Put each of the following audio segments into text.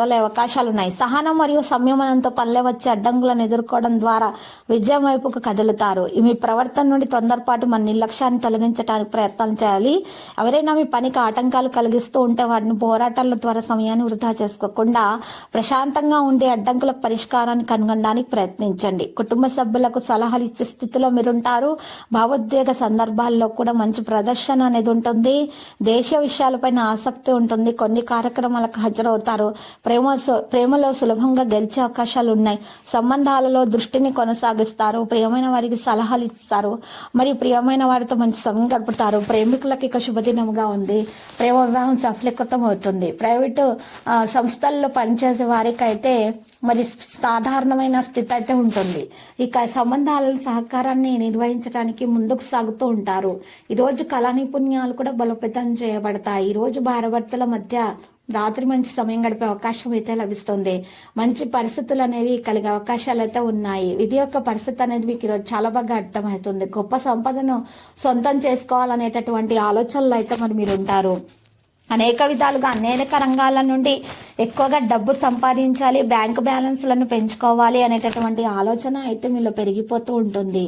అవకాశాలు ఉన్నాయి సహనం మరియు సంయమనంతో పనిలో వచ్చే అడ్డంకులను ఎదుర్కోవడం ద్వారా విజయం వైపుకు కదులుతారు. ఈ మీ ప్రవర్తన నుండి తొందరపాటు మన నిర్లక్ష్యాన్ని తొలగించడానికి ప్రయత్నం చేయాలి. ఎవరైనా మీ పనికి ఆటంకాలు కలిగిస్తూ ఉంటే వాటిని పోరాటాల ద్వారా సమయాన్ని వృధా చేసుకోకుండా ప్రశాంతంగా ఉండే అడ్డంకుల పరిష్కారాన్ని కనుగొనడానికి ప్రయత్నించండి. కుటుంబ సభ్యులకు సలహాలు ఇచ్చే స్థితిలో మీరుంటారు. భావోద్వేగ సందర్భాల్లో కూడా మంచి ప్రదర్శన అనేది ఉంటుంది. దేశ విషయాలపైన ఆసక్తి ఉంటుంది. కొన్ని కార్యక్రమాలకు హాజరవుతారు. ప్రేమ ప్రేమలో సులభంగా గెలిచే అవకాశాలు ఉన్నాయి సంబంధాలలో దృష్టిని కొనసాగిస్తారు. ప్రియమైన వారికి సలహాలు ఇస్తారు. మరియు ప్రియమైన వారితో మంచి సమయం గడుపుతారు. ప్రేమికులకు ఇక శుభదినంగా ఉంది. ప్రేమ వివాహం సఫలీకృతం అవుతుంది ప్రైవేటు సంస్థల్లో పనిచేసే వారికైతే మరి సాధారణమైన స్థితి అయితే ఉంటుంది. ఇక సంబంధాలను సహకారాన్ని నిర్వహించడానికి ముందుకు సాగుతూ ఉంటారు. ఈరోజు కళా నైపుణ్యాలు కూడా బలోపేతం చేయబడతాయి. ఈరోజు రోజు భార్యాభర్తల మధ్య రాత్రి మంచి సమయం గడిపే అవకాశం అయితే లభిస్తుంది. మంచి పరిస్థితులు అనేవి కలిగే అవకాశాలు అయితే ఉన్నాయి. విధి యొక్క పరిస్థితి అనేది మీకు ఈరోజు చాలా బాగా అర్థమవుతుంది. గొప్ప సంపదను సొంతం చేసుకోవాలనేటటువంటి ఆలోచనలు అయితే మరి మీరు ఉంటారు అనేక విధాలుగా అనేక రంగాల నుండి ఎక్కువగా డబ్బు సంపాదించాలి బ్యాంకు బ్యాలెన్స్లను పెంచుకోవాలి అనేటటువంటి ఆలోచన అయితే మీలో పెరిగిపోతూ ఉంటుంది.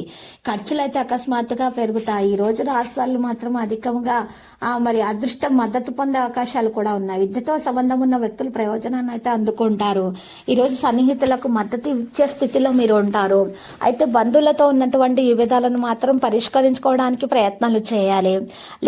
ఖర్చులు అయితే అకస్మాత్తుగా పెరుగుతాయి. ఈ రోజు రాష్ట్రాలు మాత్రం అధికంగా మరి అదృష్టం మద్దతు పొందే అవకాశాలు కూడా ఉన్నాయి. విద్యతో సంబంధం ఉన్న వ్యక్తులు ప్రయోజనాన్ని అయితే అందుకుంటారు. ఈరోజు సన్నిహితులకు మద్దతు ఇచ్చే స్థితిలో మీరు ఉంటారు. అయితే బంధువులతో ఉన్నటువంటి విభేదాలను మాత్రం పరిష్కరించుకోవడానికి ప్రయత్నాలు చేయాలి.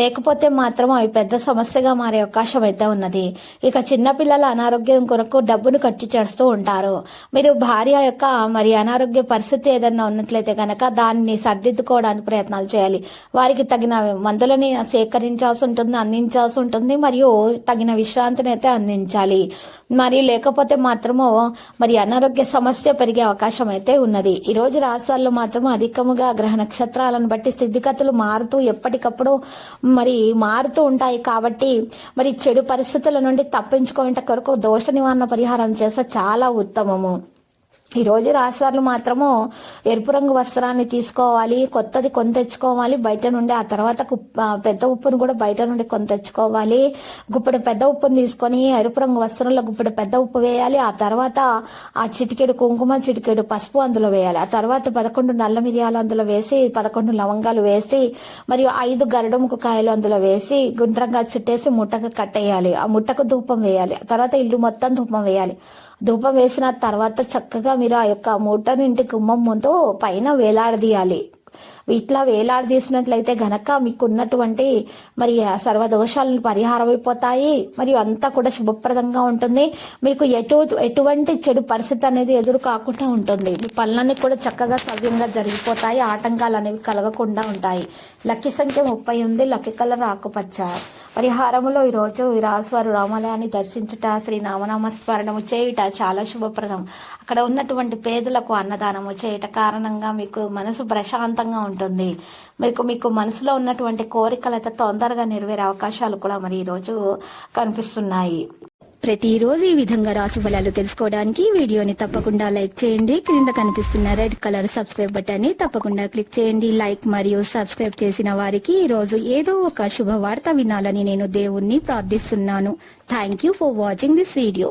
లేకపోతే మాత్రం అవి పెద్ద సమస్యగా మారే అవకాశం అయితే ఉన్నది. ఇక చిన్నపిల్లల అనారోగ్యం కొరకు డబ్బును ఖర్చు చేస్తూ ఉంటారు. మీరు భార్య యొక్క మరి అనారోగ్య పరిస్థితి ఏదన్నా ఉన్నట్లయితే కనుక దాన్ని సర్దిద్దుకోవడానికి ప్రయత్నాలు చేయాలి. వారికి తగిన మందులని సేకరించాల్సి ఉంటుంది అందించాల్సి ఉంటుంది మరియు తగిన విశ్రాంతిని అయితే అందించాలి. మరి లేకపోతే మాత్రము మరి అనారోగ్య సమస్య పెరిగే అవకాశం అయితే ఉన్నది. ఈ రోజు రాష్ట్రాల్లో మాత్రం అధికముగా గ్రహ నక్షత్రాలను బట్టి స్థితిగతులు మారుతూ ఎప్పటికప్పుడు మరి మారుతూ ఉంటాయి కాబట్టి మరి చెడు పరిస్థితుల నుండి తప్పించుకోవటం కొరకు దోష నివారణ పరిహారం చేస్తే చాలా ఉత్తమము. ఈ రోజు మాత్రము ఎరుపు రంగు వస్త్రాన్ని తీసుకోవాలి కొత్తది కొని తెచ్చుకోవాలి బయట నుండి ఆ తర్వాత కుప్- పెద్ద ఉప్పును కూడా బయట నుండి కొని తెచ్చుకోవాలి గుప్పెడు పెద్ద ఉప్పును తీసుకొని ఎరుపు రంగు వస్త్రంలో గుప్పెడు పెద్ద ఉప్పు వేయాలి. ఆ తర్వాత ఆ చిటికెడు కుంకుమ చిటికెడు పసుపు అందులో వేయాలి. ఆ తర్వాత పదకొండు నల్ల మిరియాలు అందులో వేసి పదకొండు లవంగాలు వేసి మరియు ఐదు గరడుముకు కాయలు అందులో వేసి గుండ్రంగా చుట్టేసి ముట్టకు కట్టేయాలి. ఆ ముట్టకు ధూపం వేయాలి. ఆ తర్వాత ఇల్లు మొత్తం ధూపం వేయాలి. ధూపం వేసిన తర్వాత చక్కగా మీరు ఆ యొక్క మోటార్ ఇంటి గుమ్మం పైన వేలాడదీయాలి. ఇట్లా వేలాడదీసినట్లయితే గనక మీకు ఉన్నటువంటి మరి సర్వదోషాలను పరిహారం అయిపోతాయి. మరియు అంతా కూడా శుభప్రదంగా ఉంటుంది. మీకు ఎటు ఎటువంటి చెడు పరిస్థితి అనేది ఎదురు కాకుండా ఉంటుంది. మీ పనులన్నీ కూడా చక్కగా సవ్యంగా జరిగిపోతాయి. ఆటంకాలు అనేవి కలగకుండా ఉంటాయి. లక్కీ సంఖ్య ముప్పై ఉంది. లక్కీ కలర్ ఆకుపచ్చ. పరిహారములో ఈరోజు ఈ రామాలయాన్ని దర్శించుట శ్రీ నామనామ స్మరణము చేయుట చాలా శుభప్రదం. అక్కడ ఉన్నటువంటి పేదలకు అన్నదానము చేయుట కారణంగా మీకు మనసు ప్రశాంతంగా ఉంటుంది ఉంటుంది. మీకు మీకు మనసులో ఉన్నటువంటి కోరికలు అయితే తొందరగా నెరవేరే అవకాశాలు కూడా మరి ఈరోజు కనిపిస్తున్నాయి. ప్రతిరోజు ఈ విధంగా రాశి ఫలాలు తెలుసుకోవడానికి వీడియోని తప్పకుండా లైక్ చేయండి. క్రింద కనిపిస్తున్న రెడ్ కలర్ సబ్స్క్రైబ్ బటన్ని తప్పకుండా క్లిక్ చేయండి. లైక్ మరియు సబ్స్క్రైబ్ చేసిన వారికి ఈ రోజు ఏదో ఒక శుభవార్త వినాలని నేను దేవుణ్ణి ప్రార్థిస్తున్నాను. Thank you for watching this video